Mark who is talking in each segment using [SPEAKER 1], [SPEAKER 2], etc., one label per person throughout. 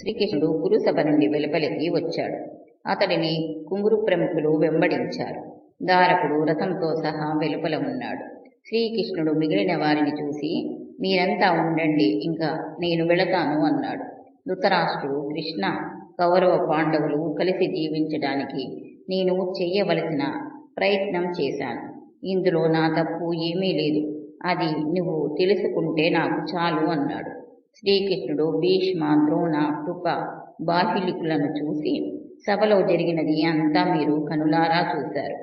[SPEAKER 1] శ్రీకృష్ణుడు కురుసభ నుండి వెలుపలికి వచ్చాడు. అతడిని కుంగురు ప్రముఖులు వెంబడించారు. దారకుడు రథంతో సహా వెలుపల ఉన్నాడు. శ్రీకృష్ణుడు మిగిలిన వారిని చూసి మీరంతా ఉండండి ఇంకా నేను వెళతాను అన్నాడు. ధృతరాష్ట్రుడు కృష్ణ కౌరవ పాండవులు కలిసి జీవించడానికి నేను చేయవలసిన ప్రయత్నం చేశాను. ఇందులో నా తప్పు ఏమీ లేదు. అది నువ్వు తెలుసుకుంటే నాకు చాలు అన్నాడు. శ్రీకృష్ణుడు భీష్మ ద్రోణ కృప బాహ్యులికులను చూసి సభలో జరిగినది అంతా మీరు కనులారా చూశారు.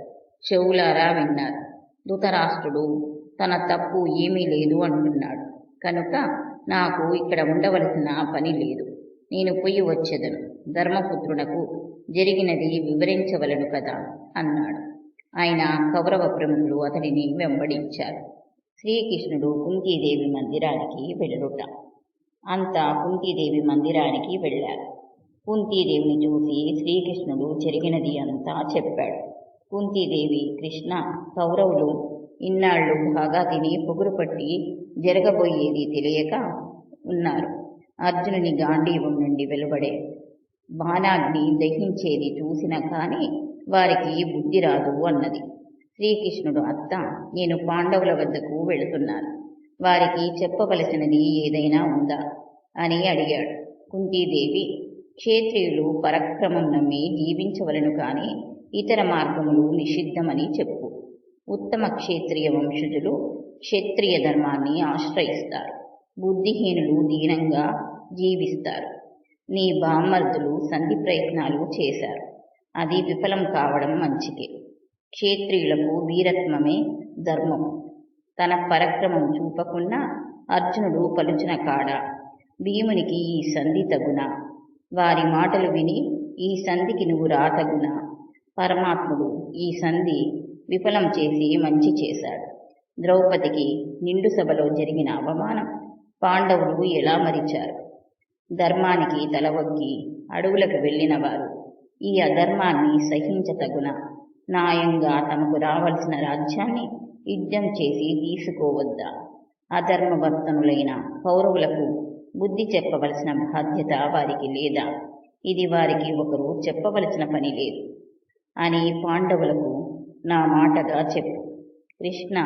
[SPEAKER 1] చెవులారా విన్నారు. ధృతరాష్ట్రుడు తన తప్పు ఏమీ లేదు అంటున్నాడు. కనుక నాకు ఇక్కడ ఉండవలసిన పని లేదు. నేను పొయ్యి వచ్చేదను. ధర్మపుత్రునకు జరిగినది వివరించవలను కదా అన్నాడు. ఆయన కౌరవ ప్రముఖులు అతడిని వెంబడించారు. శ్రీకృష్ణుడు కుంతీదేవి మందిరానికి వెళ్ళుట. అంతా కుంతీదేవి మందిరానికి వెళ్ళారు. కుంతీదేవిని చూసి శ్రీకృష్ణుడు జరిగినది అంతా చెప్పాడు. కుంతీదేవి కృష్ణ కౌరవులు ఇన్నాళ్ళు బాగా తిని పొగురు పట్టి జరగబోయేది తెలియక ఉన్నారు. అర్జునుని గాంధీవం నుండి వెలువడే బాణాగ్ని దహించేది చూసినా కానీ వారికి బుద్ధి రాదు అన్నది. శ్రీకృష్ణుడు అత్త నేను పాండవుల వద్దకు వెళుతున్నాను. వారికి చెప్పవలసినది ఏదైనా ఉందా? అని అడిగాడు. కుంతీదేవి క్షేత్రియులు పరక్రమం నమ్మి జీవించవలను కానీ ఇతర మార్గములు నిషిద్ధమని చెప్పు. ఉత్తమ క్షేత్రియ వంశజులు క్షత్రియ ధర్మాన్ని ఆశ్రయిస్తారు. బుద్ధిహీనులు దీనంగా జీవిస్తారు. నీ బామ్మర్దులు సంధి ప్రయత్నాలు చేశారు. అది విఫలం కావడం మంచిది క్షేత్రియులకు వీరత్వమే ధర్మం. తన పరక్రమం చూపకుండా అర్జునుడు పలుచిన కాడ భీమునికి ఈ సంధి తగున. వారి మాటలు విని ఈ సంధికి నువ్వు రాతగున. పరమాత్ముడు ఈ సంధి విఫలం చేసి మంచి చేశాడు. ద్రౌపదికి నిండు సభలో జరిగిన అవమానం పాండవులు ఎలా మరిచారు? ధర్మానికి తలవగ్గి అడవులకు వెళ్ళిన వారు ఈ అధర్మాన్ని సహించతగున న్యాయంగా తమకు రావలసిన రాజ్యాన్ని యుద్ధం చేసి తీసుకోవద్దా? అధర్మవర్తనులైన కౌరవులకు బుద్ధి చెప్పవలసిన బాధ్యత వారికి లేదా? ఇది వారికి ఒకరు చెప్పవలసిన పని లేదు. అని పాండవులకు నా మాటగా చెప్పు. కృష్ణ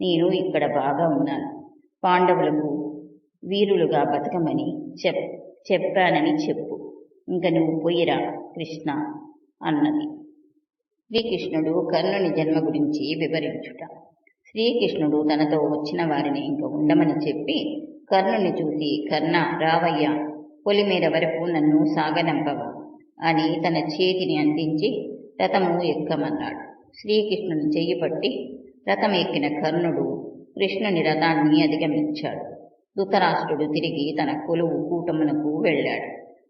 [SPEAKER 1] నేను ఇక్కడ బాగా ఉన్నాను. పాండవులకు వీరులుగా బతకమని చెప్ చెప్పానని చెప్పు. ఇంక నువ్వు పోయిరా కృష్ణ అన్నది. శ్రీకృష్ణుడు కర్ణుని జన్మ గురించి వివరించుట. శ్రీకృష్ణుడు తనతో వచ్చిన వారిని ఇంక ఉండమని చెప్పి కర్ణుని చూసి కర్ణ రావయ్య పొలిమేర వరకు నన్ను సాగనంపవు అని తన చేతిని అందించి రథము ఎక్కమన్నాడు. శ్రీకృష్ణుని చెయ్యి పట్టి రథం ఎక్కిన కర్ణుడు కృష్ణుని రథాన్ని అధిగమించాడు. ధృతరాష్ట్రుడు తిరిగి తన కొలువు కూటమునకు వెళ్ళాడు.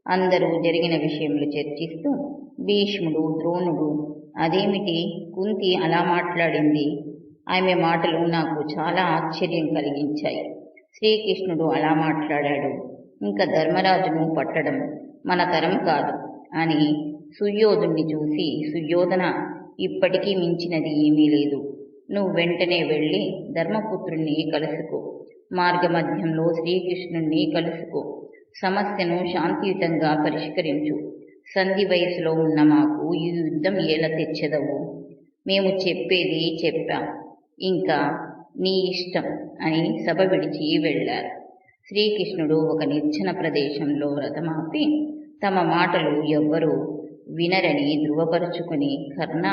[SPEAKER 1] అందరూ జరిగిన విషయంలో చర్చిస్తూ భీష్ముడు ద్రోణుడు అదేమిటి? కుంతి అలా మాట్లాడింది? ఆమె మాటలు నాకు చాలా ఆశ్చర్యం కలిగించాయి. శ్రీకృష్ణుడు అలా మాట్లాడాడు. ఇంకా ధర్మరాజును పట్టడం మన తరం కాదు అని సుయోధుణ్ణి చూసి సుయోధన ఇప్పటికీ మించినది ఏమీ లేదు. నువ్వు వెంటనే వెళ్ళి ధర్మపుత్రుణ్ణి కలుసుకో. మార్గమధ్యంలో శ్రీకృష్ణుణ్ణి కలుసుకో. సమస్యను శాంతియుతంగా పరిష్కరించు. సంధి వయసులో ఉన్న మాకు ఈ యుద్ధం ఎలా తెచ్చదవు? మేము చెప్పేది చెప్పాం. ఇంకా నీ ఇష్టం అని సభ విడిచి వెళ్ళారు. శ్రీకృష్ణుడు ఒక నిర్జన ప్రదేశంలో వ్రతమాపి తమ మాటలు ఎవ్వరూ వినరని ధృవపరుచుకుని కర్ణ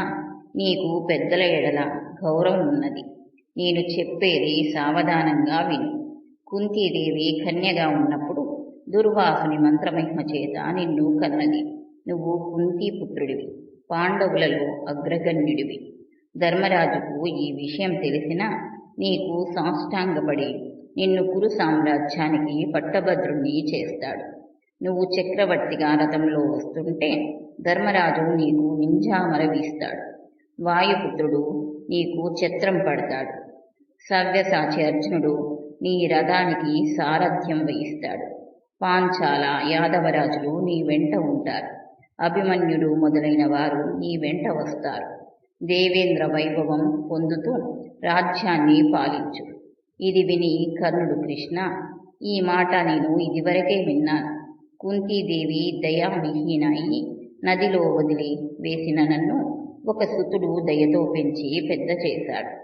[SPEAKER 1] నీకు పెద్దల ఎడల గౌరవం ఉన్నది. నేను చెప్పేది సావధానంగా విను. కుంతీదేవి కన్యగా ఉన్నప్పుడు దుర్వాసుని మంత్రమహిమ చేత నిన్ను కన్నది. నువ్వు కుంతీపుత్రుడివి పాండవులలో అగ్రగణ్యుడివి. ధర్మరాజుకు ఈ విషయం తెలిసినా నీకు సాష్టాంగపడి నిన్ను కురు సామ్రాజ్యానికి పట్టభద్రుణ్ణి చేస్తాడు. నువ్వు చక్రవర్తిగా రథంలో వస్తుంటే ధర్మరాజు నీకు నింజామరవీస్తాడు వాయుపుత్రుడు నీకు ఛత్రం పడతాడు. సవ్యసాచి అర్జునుడు నీ రథానికి సారథ్యం వహిస్తాడు. పాంచాల యాదవరాజులు నీ వెంట ఉంటారు. అభిమన్యుడు మొదలైన వారు నీ వెంట వస్తారు. దేవేంద్ర వైభవం పొందుతూ రాజ్యాన్ని పాలించు. ఇది విని కర్ణుడు కృష్ణ ఈ మాట నేను ఇదివరకే విన్నాను. కుంతీదేవి దయావిహీన అయి నదిలో వదిలి వేసిన నన్ను ఒక సుతుడు దయతో పెంచి పెద్ద చేశాడు.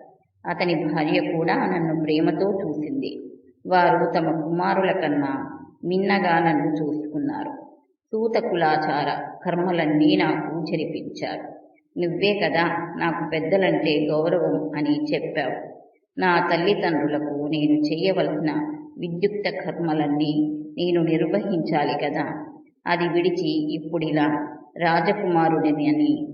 [SPEAKER 1] అతని భార్య కూడా నన్ను ప్రేమతో చూసింది. వారు తమ కుమారుల కన్నా మిన్నగా నన్ను చూసుకున్నారు. సూత కులాచార కర్మలన్నీ నాకు జరిపించారు. నువ్వే కదా నాకు పెద్దలంటే గౌరవం అని చెప్పావు. నా తల్లిదండ్రులకు నేను చేయవలసిన విద్యుక్త కర్మలన్నీ నేను నిర్వహించాలి కదా. అది విడిచి ఇప్పుడిలా రాజకుమారుడిని అని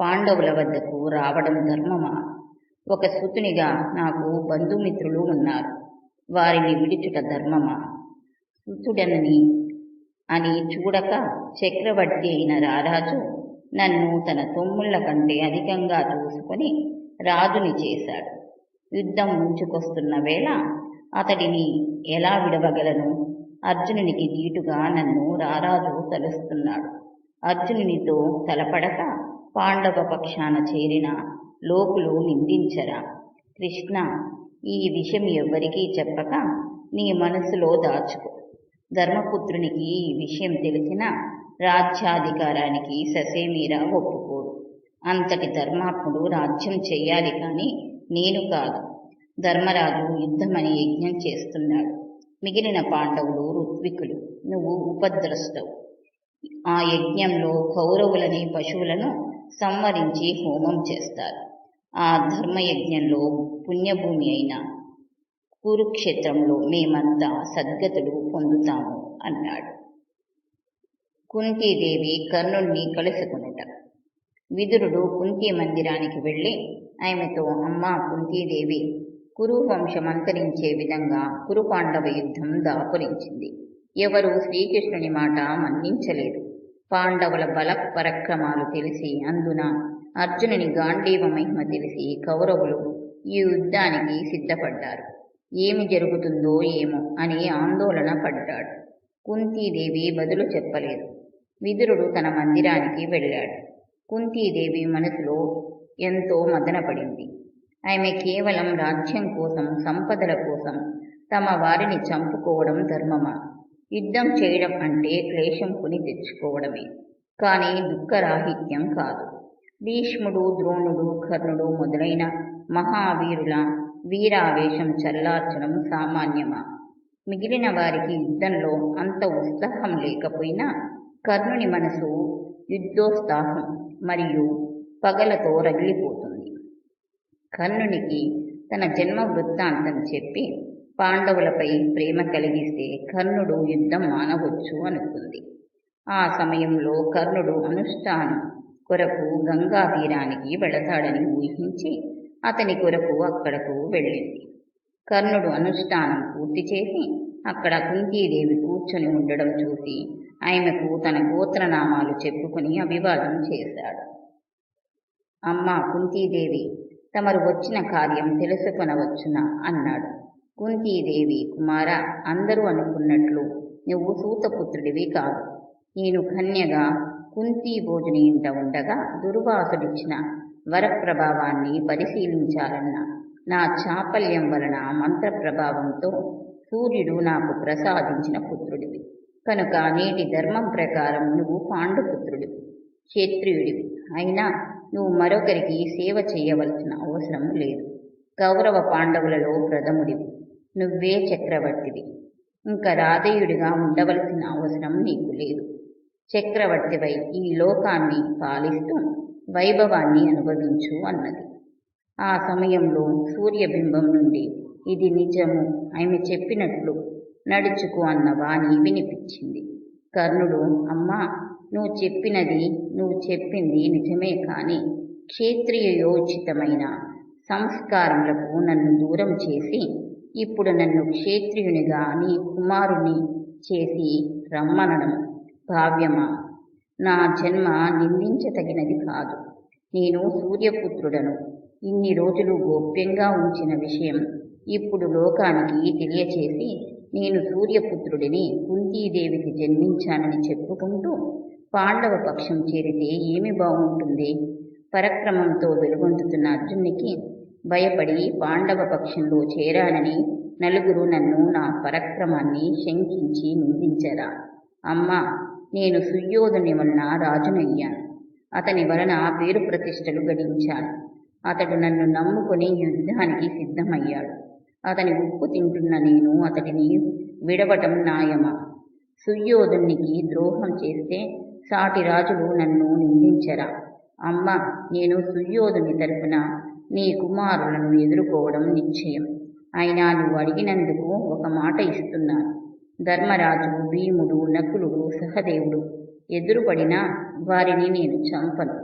[SPEAKER 1] పాండవుల వద్దకు రావడం ధర్మమా? ఒక సుతునిగా నాకు బంధుమిత్రులు ఉన్నారు. వారిని విడిచుట ధర్మమా? సుతుడనని అని చూడక చక్రవర్తి అయిన రారాజు నన్ను తన తొమ్ముళ్ళ కంటే అధికంగా చూసుకొని రాజుని చేశాడు. యుద్ధం ముంచుకొస్తున్న వేళ అతడిని ఎలా విడవగలను? అర్జునునికి దీటుగా నన్ను రారాజు తలుస్తున్నాడు. అర్జునునితో తలపడక పాండవ పక్షాన చేరిన లోకులు నిందించరా? కృష్ణ ఈ విషయం ఎవ్వరికీ చెప్పక నీ మనసులో దాచుకో. ధర్మపుత్రునికి ఈ విషయం తెలిసిన రాజ్యాధికారానికి ససేమీరా ఒప్పుకోడు. అంతటి ధర్మాత్ముడు రాజ్యం చెయ్యాలి కానీ నేను కాదు. ధర్మరాజు యుద్ధమని యజ్ఞం చేస్తున్నాడు. మిగిలిన పాండవులు ఋత్వికులు నువ్వు ఉపద్రష్టవు ఆ యజ్ఞంలో కౌరవులని పశువులను సంవరించి హోమం చేస్తారు. ఆ ధర్మయజ్ఞంలో పుణ్యభూమి అయిన కురుక్షేత్రంలో మేమంతా సద్గతులు పొందుతాము అన్నాడు. కుంతీదేవి కర్ణుణ్ణి కలుసుకునుట. విదురుడు కుంతి మందిరానికి వెళ్ళి ఆమెతో అమ్మా కుంతీదేవి కురు వంశం అంతరించే విధంగా కురుపాండవ యుద్ధం దాపురించింది. ఎవరు శ్రీకృష్ణుని మాట మన్నించలేదు. పాండవుల బల పరక్రమాలు తెలిసి అందున అర్జునుని గాంధీవ మహిమ తెలిసి కౌరవులు ఈ యుద్ధానికి సిద్ధపడ్డారు. ఏమి జరుగుతుందో ఏమో అని ఆందోళన పడ్డాడు. కుంతీదేవి బదులు చెప్పలేదు. విదురుడు తన మందిరానికి వెళ్ళాడు. కుంతీదేవి మనసులో ఎంతో మదనపడింది. ఆమె కేవలం రాజ్యం కోసం సంపదల కోసం తమ వారిని చంపుకోవడం ధర్మమా? యుద్ధం చేయడం అంటే క్లేశం కొని తెచ్చుకోవడమే. కానీ దుఃఖరాహిత్యం కాదు. భీష్ముడు ద్రోణుడు కర్ణుడు మొదలైన మహావీరుల వీరావేశం చల్లార్చడం సామాన్యమా? మిగిలిన వారికి యుద్ధంలో అంత ఉత్సాహం లేకపోయినా కర్ణుని మనసు యుద్ధోత్సాహం మరియు పగలతో రగిలిపోతుంది. కర్ణునికి తన జన్మ వృత్తాంతం చెప్పి పాండవులపై ప్రేమ కలిగిస్తే కర్ణుడు యుద్ధం మానవచ్చు అనుకుంది. ఆ సమయంలో కర్ణుడు అనుష్ఠానం కొరకు గంగా తీరానికి వెళతాడని ఊహించి అతని కొరకు అక్కడకు వెళ్ళింది. కర్ణుడు అనుష్ఠానం పూర్తి చేసి అక్కడ కుంతీదేవి కూర్చొని ఉండడం చూసి ఆమెకు తన గోత్రనామాలు చెప్పుకుని అభివాదం చేశాడు. అమ్మ కుంతీదేవి తమరు వచ్చిన కార్యం తెలుసుకొనవచ్చునా? అన్నాడు. కుంతీదేవి కుమార అందరూ అనుకున్నట్లు నువ్వు సూతపుత్రుడివి కాదు. నేను కన్యగా కుంతీ భోజని ఇంట ఉండగా దుర్వాసుడిచ్చిన వరప్రభావాన్ని పరిశీలించాలన్న నా చాపల్యం వలన మంత్ర ప్రభావంతో సూర్యుడు నాకు ప్రసాదించిన పుత్రుడివి. కనుక నేటి ధర్మం ప్రకారం నువ్వు పాండుపుత్రుడివి. క్షత్రియుడివి. అయినా నువ్వు మరొకరికి సేవ చేయవలసిన అవసరం లేదు. కౌరవ పాండవులలో ప్రథముడివి. నువ్వే చక్రవర్తివి. ఇంకా రాధేయుడిగా ఉండవలసిన అవసరం నీకు లేదు. చక్రవర్తివై ఈ లోకాన్ని పాలిస్తూ వైభవాన్ని అనుభవించు అన్నది. ఆ సమయంలో సూర్యబింబం నుండి ఇది నిజము ఆమె చెప్పినట్లు నడుచుకు అన్న వాణి వినిపించింది. కర్ణుడు అమ్మా నువ్వు చెప్పినది నువ్వు చెప్పింది నిజమే కాని క్షేత్రియయోచితమైన సంస్కారములకు నన్ను దూరం చేసి ఇప్పుడు నన్ను క్షేత్రియునిగా నీ కుమారుని చేసి రమ్మనడం భావ్యమా? నా జన్మ నిందించతగినది కాదు. నేను సూర్యపుత్రుడను. ఇన్ని రోజులు గోప్యంగా ఉంచిన విషయం ఇప్పుడు లోకానికి తెలియచేసి నేను సూర్యపుత్రుడిని కుంతీదేవికి జన్మించానని చెప్పుకుంటూ పాండవ పక్షం చేరితే ఏమి బాగుంటుంది? పరక్రమంతో వెలుగొందుతున్న అర్జున్నికి భయపడి పాండవ పక్షంలో చేరానని నలుగురు నన్ను నా పరక్రమాన్ని శంకించి నిందించరా. అమ్మా నేను సుయోధుని వలన రాజునయ్యాను. అతని వలన పేరు ప్రతిష్టలు గడించాను. అతడు నన్ను నమ్ముకొని యుద్ధానికి సిద్ధమయ్యాడు. అతని ఉప్పు తింటున్న నేను అతడిని విడవటం న్యాయమా? సుయోధునికి ద్రోహం చేస్తే సాటి రాజులు నన్ను నిందించరా? అమ్మ నేను సుయోధుని తరపున నీ కుమారులను ఎదుర్కోవడం నిశ్చయం. అయినా నువ్వు అడిగినందుకు ఒక మాట ఇస్తున్నాను. ధర్మరాజు భీముడు నకులుడు సహదేవుడు ఎదురుపడినా వారిని నేను చంపను.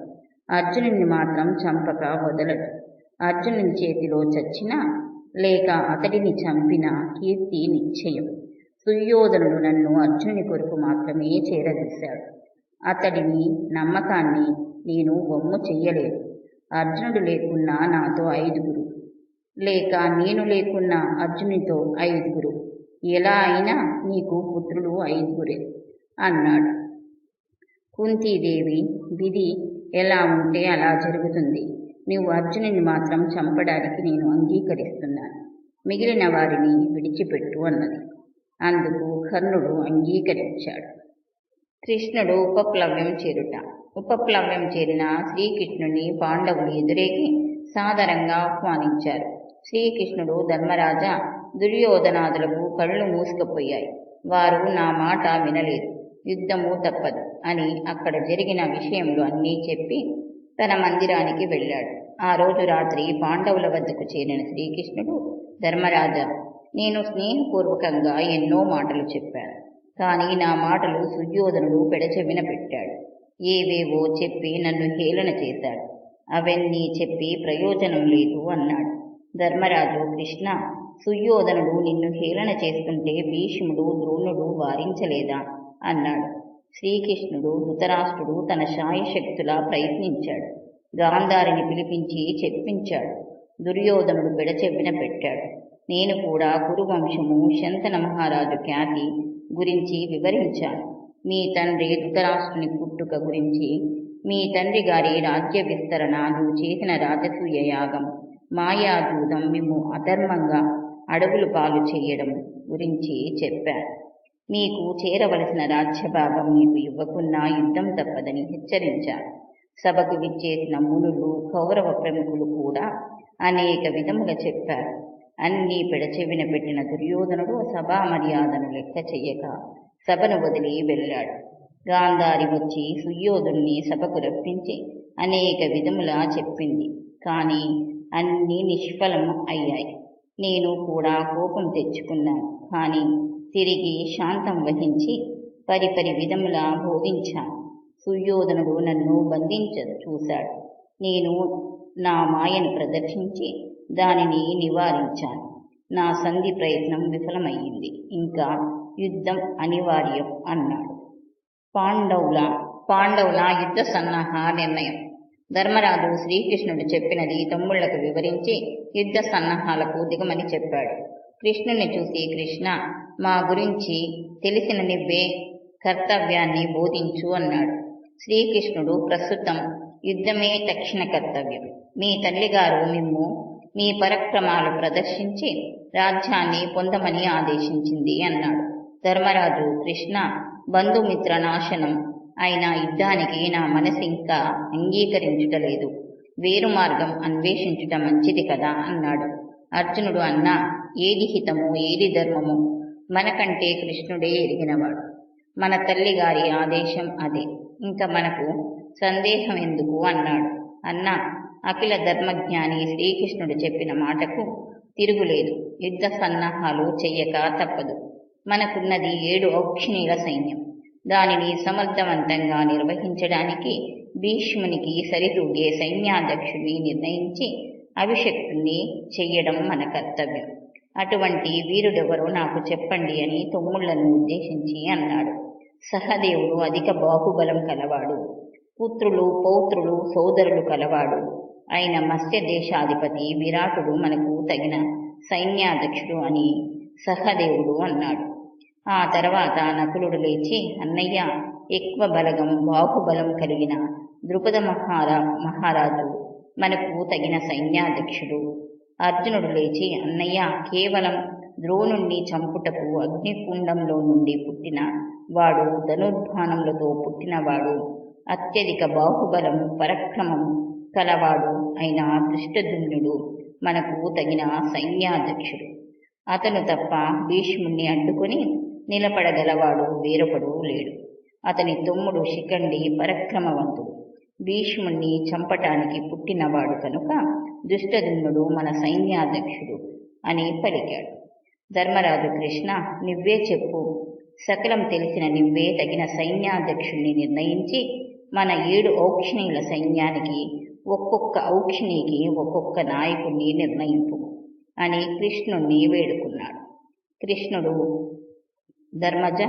[SPEAKER 1] అర్జునుని మాత్రం చంపక వదలడు అర్జునుని చేతిలో చచ్చినా లేక అతడిని చంపిన కీర్తి నిశ్చయం. సుయోధనుడు నన్ను అర్జునుని కొరకు మాత్రమే చేరదీశాడు. అతడిని నమ్మకాన్ని నేను వమ్ము చెయ్యలేదు. అర్జునుడు లేకున్నా నాతో ఐదుగురు. లేక నేను లేకున్నా అర్జునితో ఐదుగురు. ఎలా అయినా నీకు పుత్రులు ఐదుగురే అన్నాడు. కుంతీదేవి విధి ఎలా ఉంటే అలా జరుగుతుంది. నువ్వు అర్జునుని మాత్రం చంపడానికి నేను అంగీకరిస్తున్నాను. మిగిలిన వారిని విడిచిపెట్టు అన్నది. అందుకు కర్ణుడు అంగీకరించాడు. కృష్ణుడు ఉపప్లవ్యం చేరుట. ఉపప్లవ్యం చేరిన శ్రీకృష్ణుని పాండవులు ఎదురేగి సాదరంగా ఆహ్వానించారు. శ్రీకృష్ణుడు ధర్మరాజా దుర్యోధనాదులకు కళ్ళు మూసుకుపోయాయి. వారు నా మాట వినలేదు. యుద్ధము తప్పదు అని అక్కడ జరిగిన విషయంలో అన్నీ చెప్పి తన మందిరానికి వెళ్ళాడు. ఆ రోజు రాత్రి పాండవుల వద్దకు చేరిన శ్రీకృష్ణుడు ధర్మరాజా నేను స్నేహపూర్వకంగా ఎన్నో మాటలు చెప్పాను. కానీ నా మాటలు సుయోధనుడు పెడచెవిన పెట్టాడు. ఏవేవో చెప్పి నన్ను హేళన చేశాడు. అవన్నీ చెప్పి ప్రయోజనం లేదు అన్నాడు. ధర్మరాజు కృష్ణ సుయోధనుడు నిన్ను హేళన చేస్తుంటే భీష్ముడు ద్రోణుడు వారించలేదా? అన్నాడు. శ్రీకృష్ణుడు ధృతరాష్ట్రుడు తన శాయశక్తులా ప్రయత్నించాడు. గాంధారిని పిలిపించి చెప్పించాడు. దుర్యోధనుడు పెడచెవిన పెట్టాడు. నేను కూడా కురువంశము శంతన మహారాజు ఖ్యాతి గురించి వివరించాను. మీ తండ్రి ధృతరాష్ట్రుని పుట్టుక గురించి మీ తండ్రి గారి రాజ్య విస్తరణ నువ్వు చేసిన రాజసూయ యాగం మాయాజూదం మేము అధర్మంగా అడవులు పాలు చేయడం గురించి చెప్పాను మీకు చేరవలసిన రాజ్యభాగం మీకు ఇవ్వకున్నా యుద్ధం తప్పదని హెచ్చరించారు సభకు విచ్చేసిన మునులు కౌరవ ప్రముఖులు కూడా అనేక విధముగా చెప్పారు అన్నీ పెడచెవిన పెట్టిన దుర్యోధనుడు సభా మర్యాదను లెక్క చెయ్యక సభను వదిలి వెళ్ళాడు. గాంధారి వచ్చి సుయోధుణ్ణి సభకు రప్పించి అనేక విధములా చెప్పింది. కానీ అన్నీ నిష్ఫలం అయ్యాయి. నేను కూడా కోపం తెచ్చుకున్నాను. కానీ తిరిగి శాంతం వహించి పరిపరి విధములా బోధించాను. సుయోధనుడు నన్ను బంధించ చూశాడు. నేను నా మాయను ప్రదర్శించి దానిని నివారించాను. నా సంధి ప్రయత్నం విఫలమయ్యింది. ఇంకా యుద్ధం అనివార్యం అన్నాడు. పాండవుల పాండవుల యుద్ధ సన్నాహ నిర్ణయం. ధర్మరాజు శ్రీకృష్ణుడు చెప్పినది తమ్ముళ్ళకు వివరించి యుద్ధ సన్నాహాలకు దిగమని చెప్పాడు. కృష్ణుని చూసి కృష్ణ మా గురించి తెలిసిన నివ్వే కర్తవ్యాన్ని బోధించు అన్నాడు. శ్రీకృష్ణుడు ప్రస్తుతం యుద్ధమే తక్షణ కర్తవ్యం. మీ తల్లిగారు మిమ్ము మీ పరక్రమాలు ప్రదర్శించి రాజ్యాన్ని పొందమని ఆదేశించింది అన్నాడు. ధర్మరాజు కృష్ణ బంధుమిత్ర నాశనం ఆయన యుద్ధానికి నా మనసు ఇంకా అంగీకరించుటలేదు. వేరు మార్గం అన్వేషించుట మంచిది కదా అన్నాడు. అర్జునుడు అన్నా ఏది హితము ఏది ధర్మము మనకంటే కృష్ణుడే ఎరిగినవాడు. మన తల్లి గారి ఆదేశం అదే. ఇంకా మనకు సందేహం ఎందుకు అన్నాడు. అన్నా అఖిల ధర్మజ్ఞాని శ్రీకృష్ణుడు చెప్పిన మాటకు తిరుగులేదు. యుద్ధ సన్నాహాలు చెయ్యక తప్పదు. మనకున్నది ఏడు ఔక్షణీల సైన్యం. దానిని సమర్థవంతంగా నిర్వహించడానికి భీష్మునికి సరితూగే సైన్యాధ్యక్షుడిని నిర్ణయించి అభిషక్తుని చెయ్యడం మన కర్తవ్యం. అటువంటి వీరుడెవరో నాకు చెప్పండి అని తమ్ముళ్ళను ఉద్దేశించి అన్నాడు. సహదేవుడు అధిక బాహుబలం కలవాడు. పుత్రులు పౌత్రులు సోదరులు కలవాడు. అయిన మత్స్య దేశాధిపతి విరాటుడు మనకు తగిన సైన్యాధ్యక్షుడు అని సహదేవుడు అన్నాడు. ఆ తర్వాత నకులుడు లేచి అన్నయ్య ఎక్కువ బలగం బాహుబలం కలిగిన ద్రుపద మహారా మహారాజు మనకు తగిన సైన్యాధ్యక్షుడు. అర్జునుడు లేచి అన్నయ్య కేవలం ద్రోణుణ్ణి చంపుటకు అగ్నికుండంలో నుండి పుట్టిన వాడు ధనుర్బాణములతో పుట్టినవాడు అత్యధిక బాహుబలం పరక్రమం కలవాడు అయిన దృష్టదుమ్నుడు మనకు తగిన సైన్యాధ్యక్షుడు. అతను తప్ప భీష్ముణ్ణి అడ్డుకొని నిలబడగలవాడు వేరొకడు లేడు. అతని తమ్ముడు శిఖండి పరక్రమవంతుడు. భీష్ముణ్ణి చంపటానికి పుట్టినవాడు కనుక దుష్టదుమ్నుడు మన సైన్యాధ్యక్షుడు అని పలికాడు. ధర్మరాజు కృష్ణ నువ్వే చెప్పు. సకలం తెలిసిన నువ్వే తగిన సైన్యాధ్యక్షుణ్ణి నిర్ణయించి మన ఏడు ఔక్షణీయుల సైన్యానికి ఒక్కొక్క ఔక్షణికి ఒక్కొక్క నాయకుణ్ణి నిర్ణయింపు అని కృష్ణుణ్ణి వేడుకున్నాడు. కృష్ణుడు ధర్మజ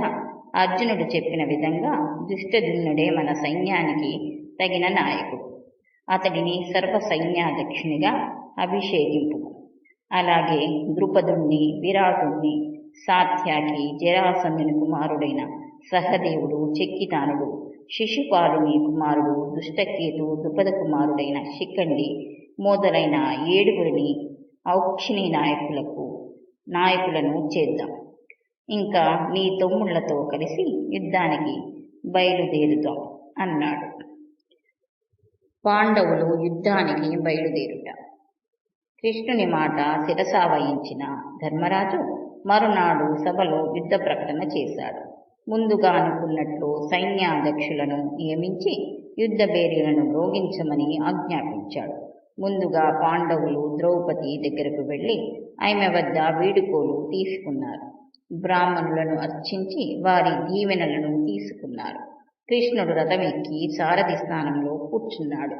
[SPEAKER 1] అర్జునుడు చెప్పిన విధంగా దుష్టదున్నుడే మన సైన్యానికి తగిన నాయకుడు. అతడిని సర్వ సైన్యాధ్యక్షునిగా అభిషేకింపు. అలాగే ద్రుపదుణ్ణి విరాటుణ్ణి సాత్యాకి జరాసంధుని కుమారుడైన సహదేవుడు చెక్కితానుడు శిశుపాలుని కుమారుడు దుష్టకేతు ద్రుపద కుమారుడైన శిఖండి మొదలైన ఏడుగురిని ఔక్షిణి నాయకులకు నాయకులను చేద్దాం. ఇంకా నీ తమ్ముళ్ళతో కలిసి యుద్ధానికి బయలుదేరుదాం అన్నాడు. పాండవులు యుద్ధానికి బయలుదేరుట. కృష్ణుని మాట శిరసావహించిన ధర్మరాజు మరునాడు సభలో యుద్ధ ప్రకటన చేశాడు. ముందుగా అనుకున్నట్లు సైన్యాధ్యక్షులను నియమించి యుద్ధ బేరీలను రోగించమని ఆజ్ఞాపించాడు. ముందుగా పాండవులు ద్రౌపది దగ్గరకు వెళ్ళి ఆమె వద్ద వీడుకోలు తీసుకున్నారు. బ్రాహ్మణులను అర్చించి వారి దీవెనలను తీసుకున్నారు. కృష్ణుడు రథమెక్కి సారథి స్థానంలో కూర్చున్నాడు.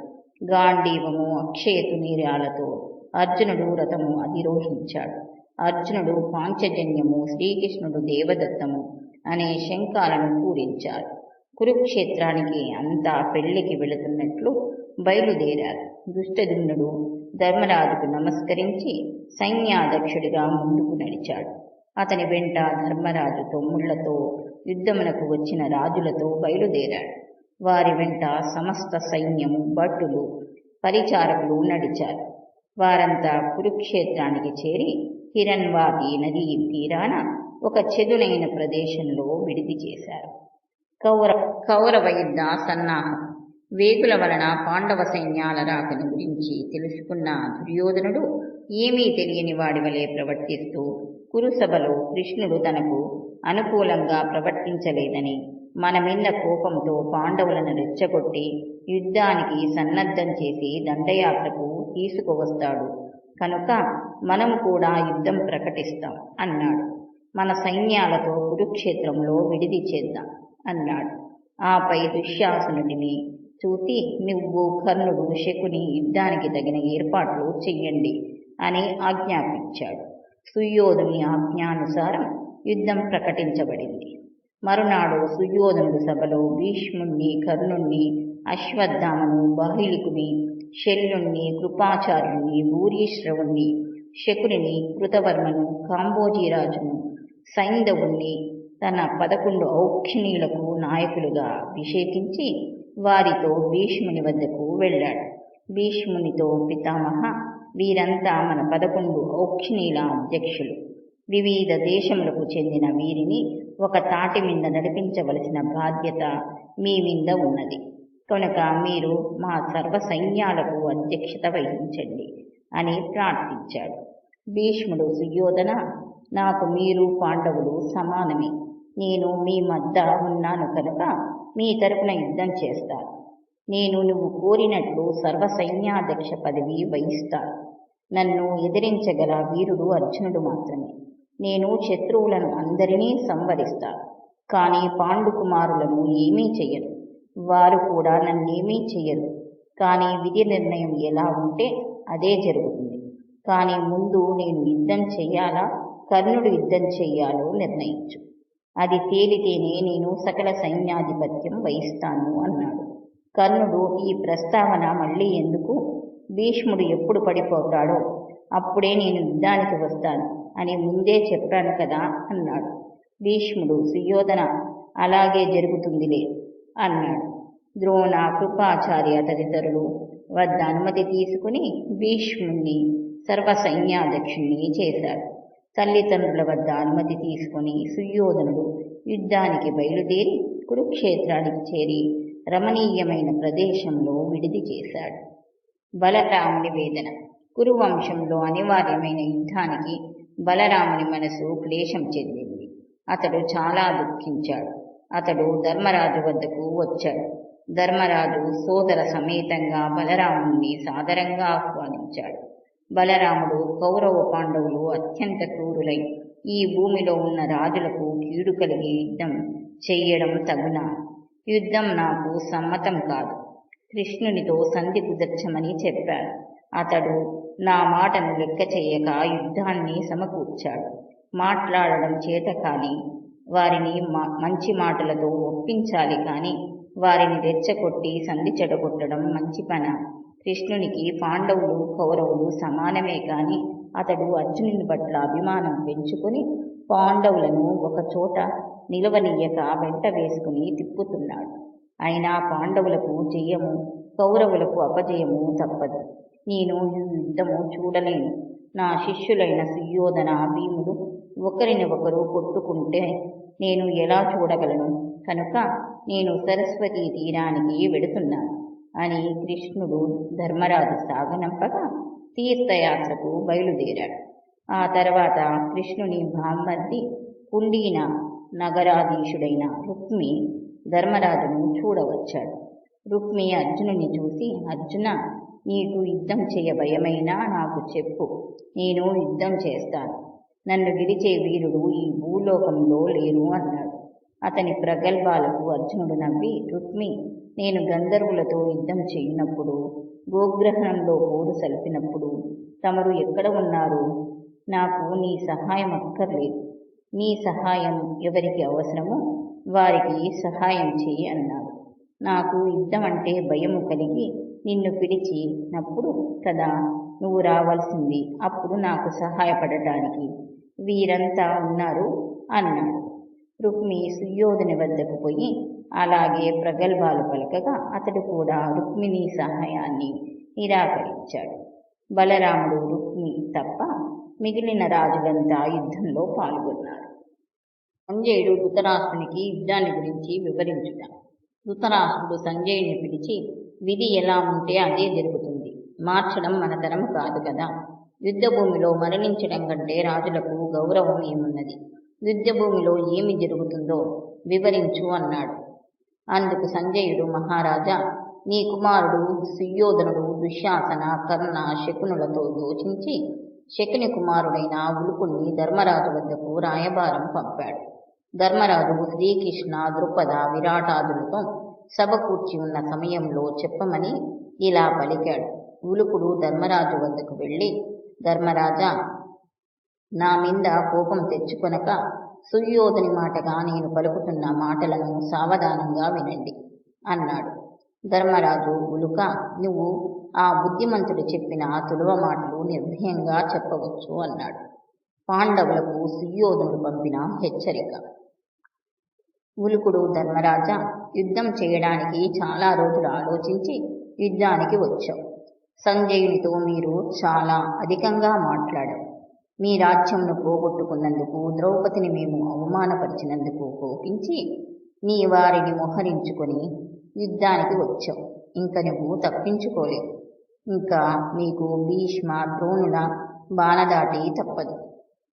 [SPEAKER 1] గాంధీవము అక్షయతు నీరాలతో అర్జునుడు రథము అధిరోహించాడు. అర్జునుడు పాంచజన్యము శ్రీకృష్ణుడు దేవదత్తము అనే శంఖాలను పూరించారు కురుక్షేత్రానికి అంతా పెళ్ళికి వెళుతున్నట్లు బయలుదేరారు. దుష్టదుమ్నుడు ధర్మరాజుకు నమస్కరించి సైన్యాధ్యక్షుడిగా ముందుకు నడిచాడు. అతని వెంట ధర్మరాజు తొమ్ముళ్ళతో యుద్ధమునకు వచ్చిన రాజులతో బయలుదేరాడు. వారి వెంట సమస్త సైన్యము భటులు పరిచారకులు నడిచారు. వారంతా కురుక్షేత్రానికి చేరి హిరణ్వాది నదీ తీరాన ఒక చెదునైన ప్రదేశంలో విడిది చేశారు. కౌర కౌరవ యుద్ధ సన్నాహం. వేగుల వలన పాండవ సైన్యాల రాకని గురించి తెలుసుకున్న దుర్యోధనుడు ఏమీ తెలియని వాడి వలె ప్రవర్తిస్తూ కురుసభలో కృష్ణుడు తనకు అనుకూలంగా ప్రవర్తించలేదని మనమిన్న కోపంతో పాండవులను రెచ్చగొట్టి యుద్ధానికి సన్నద్ధం చేసి దండయాత్రకు తీసుకువస్తాడు. కనుక మనం కూడా యుద్ధం ప్రకటిస్తాం అన్నాడు. మన సైన్యాలతో కురుక్షేత్రంలో విడిది చేద్దాం అన్నాడు. ఆపై దుశ్శాసనుడిని చూసి నువ్వు కర్ణుడు శకుని యుద్ధానికి తగిన ఏర్పాట్లు చెయ్యండి అని ఆజ్ఞాపించాడు. సుయోధుని ఆజ్ఞానుసారం యుద్ధం ప్రకటించబడింది. మరునాడు సుయోధనుడు సభలో భీష్ముణ్ణి కర్ణుణ్ణి అశ్వత్థామను బాహిలికుని శల్యుణ్ణి కృపాచార్యుణ్ణి భూరీశ్రవుణ్ణి శకుని కృతవర్మను కాంబోజీరాజును సైంధవుణ్ణి తన పదకొండు ఔక్షణీయులకు నాయకులుగా అభిషేకించి వారితో భీష్ముని వద్దకు వెళ్ళాడు. భీష్మునితో పితామహ వీరంతా మన పదకొండు ఔక్షణీల అధ్యక్షులు వివిధ దేశములకు చెందిన వీరిని ఒక తాటి మీద నడిపించవలసిన బాధ్యత మీ మీద ఉన్నది. కనుక మీరు మా సర్వ సైన్యాలకు అధ్యక్షత వహించండి అని ప్రార్థించాడు. భీష్ముడు సుయోధన నాకు మీరు పాండవులు సమానమే. నేను మీ మద్ద ఉన్నాను కనుక మీ తరపున యుద్ధం చేస్తాను. నేను నువ్వు కోరినట్లు సర్వసైన్యాధ్యక్ష పదవి వహిస్తాను నన్ను ఎదిరించగల వీరుడు అర్జునుడు మాత్రమే. నేను శత్రువులను అందరినీ సంవరిస్తాను కానీ పాండుకుమారులను ఏమీ చెయ్యరు వారు కూడా నన్నేమీ చెయ్యరు. కానీ విధి నిర్ణయం ఎలా ఉంటే అదే జరుగుతుంది. కానీ ముందు నేను యుద్ధం చెయ్యాలా కర్ణుడు యుద్ధం చెయ్యాలో నిర్ణయించు. అది తేలితేనే నేను సకల సైన్యాధిపత్యం వహిస్తాను అన్నాడు. కర్ణుడు ఈ ప్రస్తావన మళ్ళీ ఎందుకు? భీష్ముడు ఎప్పుడు పడిపోతాడో? అప్పుడే నేను యుద్ధానికి వస్తాను అని ముందే చెప్పాను కదా అన్నాడు. భీష్ముడు సుయోధన అలాగే జరుగుతుందిలే అన్నాడు. ద్రోణ కృపాచార్య తదితరులు వద్ద అనుమతి తీసుకుని భీష్ముణ్ణి సర్వసైన్యాధ్యక్షుణ్ణి చేశాడు తల్లిదండ్రుల వద్ద అనుమతి తీసుకుని సుయోధనుడు యుద్ధానికి బయలుదేరి కురుక్షేత్రానికి చేరి రమణీయమైన ప్రదేశంలో విడిది చేశాడు. బలరాముని వేదన. కురువంశంలో అనివార్యమైన యుద్ధానికి బలరాముని మనసు క్లేశం చెందింది. అతడు చాలా దుఃఖించాడు. అతడు ధర్మరాజు వద్దకు వచ్చాడు. ధర్మరాజు సోదర సమేతంగా బలరాముని సాదరంగా ఆహ్వానించాడు. బలరాముడు కౌరవ పాండవులు అత్యంత క్రూరులై ఈ భూమిలో ఉన్న రాజులకు కీడు కలిగి యుద్ధం చెయ్యడం తగునా? యుద్ధం నాకు సమ్మతం కాదు. కృష్ణునితో సంధి కుదర్చమని చెప్పాడు. అతడు నా మాటను లెక్క చేయక యుద్ధాన్ని సమకూర్చాడు. మాట్లాడడం చేత కానీ వారిని మంచి మాటలతో ఒప్పించాలి కానీ వారిని రెచ్చగొట్టి సంధి చెడగొట్టడం మంచి పన. కృష్ణునికి పాండవులు కౌరవులు సమానమే కాని అతడు అర్జునుని పట్ల అభిమానం పెంచుకొని పాండవులను ఒకచోట నిలవనీయక వెంట వేసుకుని తిప్పుతున్నాడు. అయినా పాండవులకు జయము కౌరవులకు అపజయము తప్పదు. నేను యుద్ధము చూడలేను. నా శిష్యులైన సుయోధన భీములు ఒకరిని ఒకరు కొట్టుకుంటే నేను ఎలా చూడగలను? కనుక నేను సరస్వతీ తీరానికి వెడుతున్నాను అని కృష్ణుడు ధర్మరాజు సాగనంపగా తీర్థయాత్రకు బయలుదేరాడు. ఆ తర్వాత కృష్ణుని బామ్మర్ది కుండీన నగరాధీశుడైన రుక్మి ధర్మరాజును చూడవచ్చాడు. రుక్మి అర్జునుని చూసి అర్జున నీకు యుద్ధం చేయ భయమైనా? నాకు చెప్పు. నేను యుద్ధం చేస్తాను. నన్ను గిరిచే వీరుడు ఈ భూలోకంలో లేరు అన్నాడు. అతని ప్రగల్భాలకు అర్జునుడు నవ్వి రుక్మి నేను గంధర్వులతో యుద్ధం చేయనప్పుడు గోగ్రహణంలో పోరు సలిపినప్పుడు తమరు ఎక్కడ ఉన్నారు? నాకు నీ సహాయం అక్కర్లేదు. నీ సహాయం ఎవరికి అవసరమో వారికి సహాయం చేయి అన్నాడు. నాకు యుద్ధం అంటే భయము కలిగి నిన్ను పిలిచినప్పుడు కదా నువ్వు రావాల్సింది అప్పుడు నాకు సహాయపడటానికి వీరంతా ఉన్నారు అన్నాడు. రుక్మి సుయోధని వద్దకు పోయి అలాగే ప్రగల్భాలు పలకగా అతడు కూడా రుక్మిణి సహాయాన్ని నిరాకరించాడు. బలరాముడు రుక్మి తప్ప మిగిలిన రాజులంతా యుద్ధంలో పాల్గొన్నారు. సంజయుడు ధృతరాష్ట్రునికి యుద్ధాన్ని గురించి వివరించుట. ధృతరాష్ట్రుడు సంజయుని పిలిచి విధి ఎలా ఉంటే అదే జరుగుతుంది. మార్చడం మన తరం కాదు కదా. యుద్ధభూమిలో మరణించడం కంటే రాజులకు గౌరవం ఏమున్నది? యుద్ధభూమిలో ఏమి జరుగుతుందో వివరించు అన్నాడు. అందుకు సంజయుడు మహారాజా నీ కుమారుడు సుయోధనుడు దుశ్శాసన కర్ణ శకునులతో యోచించి శకుని కుమారుడైన ఉలుకుని ధర్మరాజు వద్దకు రాయబారం పంపాడు. ధర్మరాజు శ్రీకృష్ణ ద్రుపద విరాటాదులతో సభ కూర్చి ఉన్న సమయంలో చెప్పమని ఇలా పలికాడు. ఉలుకుడు ధర్మరాజు వద్దకు వెళ్ళి ధర్మరాజా నా మీద కోపం తెచ్చుకొనక సుయోధని మాటగా నేను పలుకుతున్న మాటలను సావధానంగా వినండి అన్నాడు. ధర్మరాజు ఉలుక నువ్వు ఆ బుద్ధిమంతుడు చెప్పిన తులువ మాటలు నిర్భయంగా చెప్పవచ్చు అన్నాడు. పాండవులకు సుయోధనుడు పంపిన హెచ్చరిక. ఉలుకుడు ధర్మరాజా యుద్ధం చేయడానికి చాలా రోజులు ఆలోచించి యుద్ధానికి వచ్చాం సంజయునితో మీరు చాలా అధికంగా మాట్లాడారు మీ రాజ్యంను పోగొట్టుకున్నందుకు ద్రౌపదిని మేము అవమానపరిచినందుకు కోపించి నీ వారిని మోహరించుకొని యుద్ధానికి వచ్చావు. ఇంక నువ్వు తప్పించుకోలేవు. ఇంకా మీకు భీష్మ ద్రోణుల బాణదాటి తప్పదు.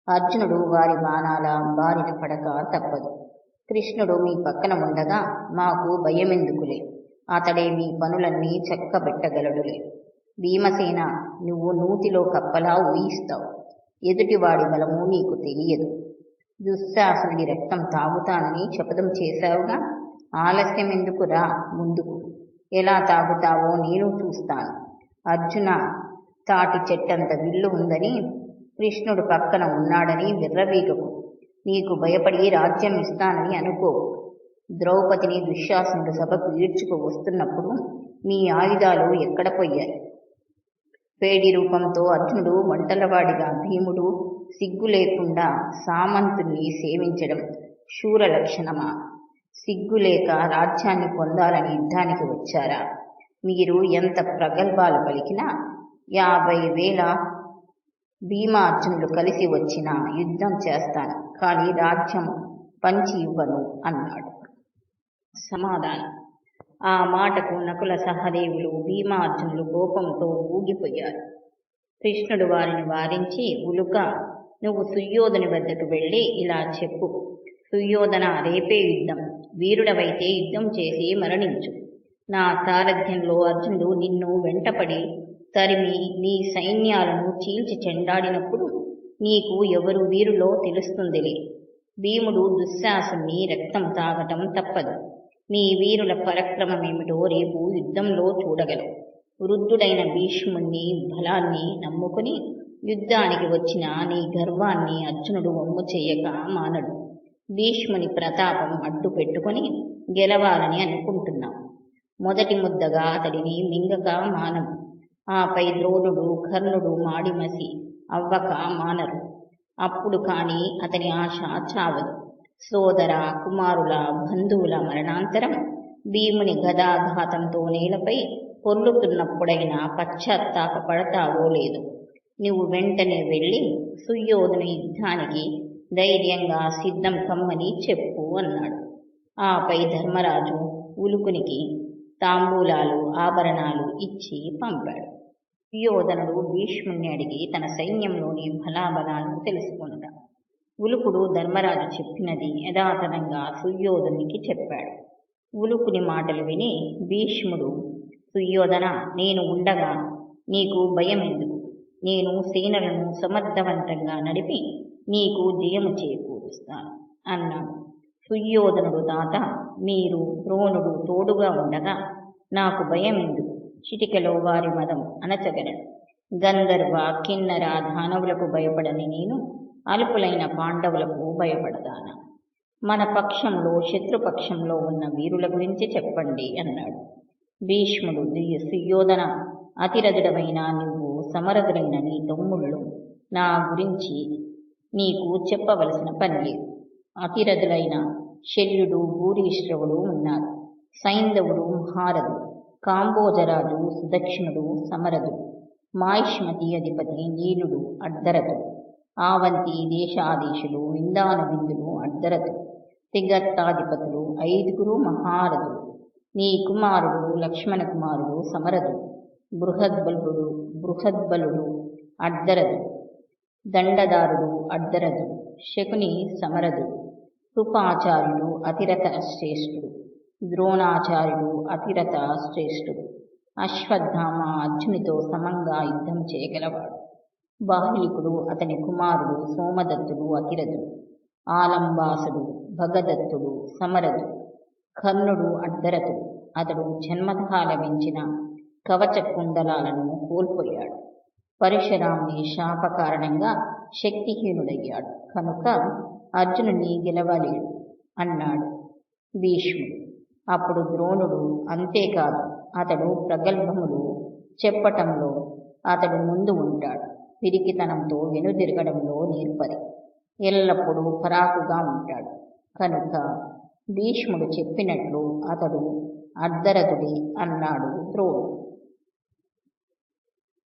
[SPEAKER 1] అర్జునుడు వారి బాణాల బారిన పడక తప్పదు. కృష్ణుడు మీ పక్కన ఉండగా మాకు భయమెందుకులే. అతడే మీ పనులన్నీ చక్కబెట్టగలడులే. భీమసేన నువ్వు నూతిలో కప్పలా ఊహిస్తావు. ఎదుటివాడి బలము నీకు తెలియదు. దుశ్శాసనుడి రక్తం తాగుతానని శపథం చేశావుగా? ఆలస్యం ఎందుకు రా ముందుకు? ఎలా తాగుతావో నేను చూస్తాను. అర్జున తాటి చెట్టంత విల్లు ఉందని కృష్ణుడు పక్కన ఉన్నాడని విర్రవీగకు. నీకు భయపడి రాజ్యం ఇస్తానని అనుకో. ద్రౌపదిని దుశ్శాసనుడు సభకు ఈడ్చుకు వస్తున్నప్పుడు మీ ఆయుధాలు ఎక్కడ పోయాయి? పేడి రూపంతో అర్జునుడు మంటలవాడిగా భీముడు సిగ్గు లేకుండా సామంతుని సేవించడం శూర లక్షణమా? సిగ్గు లేక రాజ్యాన్ని పొందాలని యుద్ధానికి వచ్చారా? మీరు ఎంత ప్రగల్భాలు పలికినా యాభై వేల భీమార్జునులు కలిసి వచ్చినా యుద్ధం చేస్తాను కానీ రాజ్యం పంచి ఇవ్వను అన్నాడు. సమాధానం. ఆ మాటకు నకుల సహదేవులు భీమార్జునులు కోపంతో ఊగిపోయారు. కృష్ణుడు వారిని వారించి ఉలుక నువ్వు సుయోధుని వద్దకు వెళ్ళి ఇలా చెప్పు. సుయోధన రేపే యుద్ధం. వీరుడవైతే యుద్ధం చేసి మరణించు. నా సారథ్యంలో అర్జునుడు నిన్ను వెంటపడి తరిమి నీ సైన్యాలను చీల్చి చెండాడినప్పుడు నీకు ఎవరు వీరులో తెలుస్తుందిలే. భీముడు దుశ్శాసుని రక్తం తాగటం తప్పదు. నీ వీరుల పరక్రమమేమిటో రేపు యుద్ధంలో చూడగలవు వృద్ధుడైన భీష్ముణ్ణి బలాన్ని నమ్ముకుని యుద్ధానికి వచ్చిన నీ గర్వాన్ని అర్జునుడు వమ్ము చేయక మానడు. భీష్ముని ప్రతాపం అడ్డు పెట్టుకుని గెలవాలని అనుకుంటున్నాం. మొదటి ముద్దగా అతడిని మింగగా మానం. ఆపై ద్రోణుడు కర్ణుడు మాడిమసి అవ్వక మానరు. అప్పుడు కాని అతని ఆశ చావదు. సోదర కుమారుల బంధువుల మరణాంతరం భీముని గదాఘాతంతో నేలపై పొర్లుతున్నప్పుడైనా పశ్చాత్తాప పడతావో లేదు. నువ్వు వెంటనే వెళ్ళి సుయోధుని యుద్ధానికి ధైర్యంగా సిద్ధం కమ్మని చెప్పు అన్నాడు. ఆపై ధర్మరాజు ఉలుకునికి తాంబూలాలు ఆభరణాలు ఇచ్చి పంపాడు. సుయోధనుడు భీష్ముణ్ణి అడిగి తన సైన్యంలోని బలాబలాలను తెలుసుకున్నాడు ఉలుకుడు ధర్మరాజు చెప్పినది యథాతథంగా సుయోధనునికి చెప్పాడు. ఉలుకుని మాటలు విని భీష్ముడు సుయోధన నేను ఉండగా నీకు భయం ఎందుకు నేను సేనలను సమర్థవంతంగా నడిపి నీకు జయము చేకూరుస్తాను అన్నాడు. సుయోధనుడు తాత మీరు ద్రోణుడు తోడుగా ఉండగా నాకు భయం ఎందుకు చిటికలో వారి మదం అణచగలను గంధర్వ కిన్నర దానవులకు భయపడని నేను అల్పులైన పాండవులకు భయపడదానా మన పక్షంలో శత్రుపక్షంలో ఉన్న వీరుల గురించి చెప్పండి అన్నాడు. భీష్ముడు సుయోధన అతిరథుడమైన నువ్వు సమరధులైన నీ తమ్ముళ్ళు నా గురించి నీకు చెప్పవలసిన పని లేదు. అతిరథులైన శల్యుడు భూరీశ్రవుడు ఉన్నారు. సైంధవుడు మహారథుడు కాంబోజరాజు సుదక్షిణుడు సమరథుడు మాయిష్మతి అధిపతి నీలుడు అర్ధరథుడు ఆవంతి దేశాధీశులు విందాన విందులు అర్ధరథుడు తిగత్తాధిపతులు ఐదుగురు మహారథులు నీ కుమారుడు లక్ష్మణ కుమారుడు సమరథుడు. బృహద్బలుడు బృహద్బలుడు అర్ధరథుడు దండదారుడు అర్ధరథుడు శకుని సమరథుడు కృపాచార్యుడు అతిరథ శ్రేష్ఠుడు ద్రోణాచార్యుడు అతిరథ శ్రేష్ఠుడు అశ్వత్థామ అర్జునితో సమంగా యుద్ధం చేయగలవాడు బాహ్లికుడు అతని కుమారుడు సోమదత్తుడు అతిరథుడు ఆలంబాసుడు భగదత్తుడు సమరథుడు కర్ణుడు అర్ధరథుడు అతడు జన్మతః లభించిన కవచ కుండలాలను కోల్పోయాడు. పరశురాముని శాప కారణంగా శక్తిహీనుడయ్యాడు. కనుక అర్జునుని గెలవలేడు అన్నాడు భీష్ముడు. అప్పుడు ద్రోణుడు అంతేకాదు అతడు ప్రగల్భములు చెప్పటంలో అతడు ముందు ఉంటాడు. పిరికితనంతో వెనుదిరగడంలో నేర్పరి. ఎల్లప్పుడూ పరాకుగా ఉంటాడు. కనుక భీష్ముడు చెప్పినట్లు అతడు అర్ధరథుడే అన్నాడు ద్రోణుడు.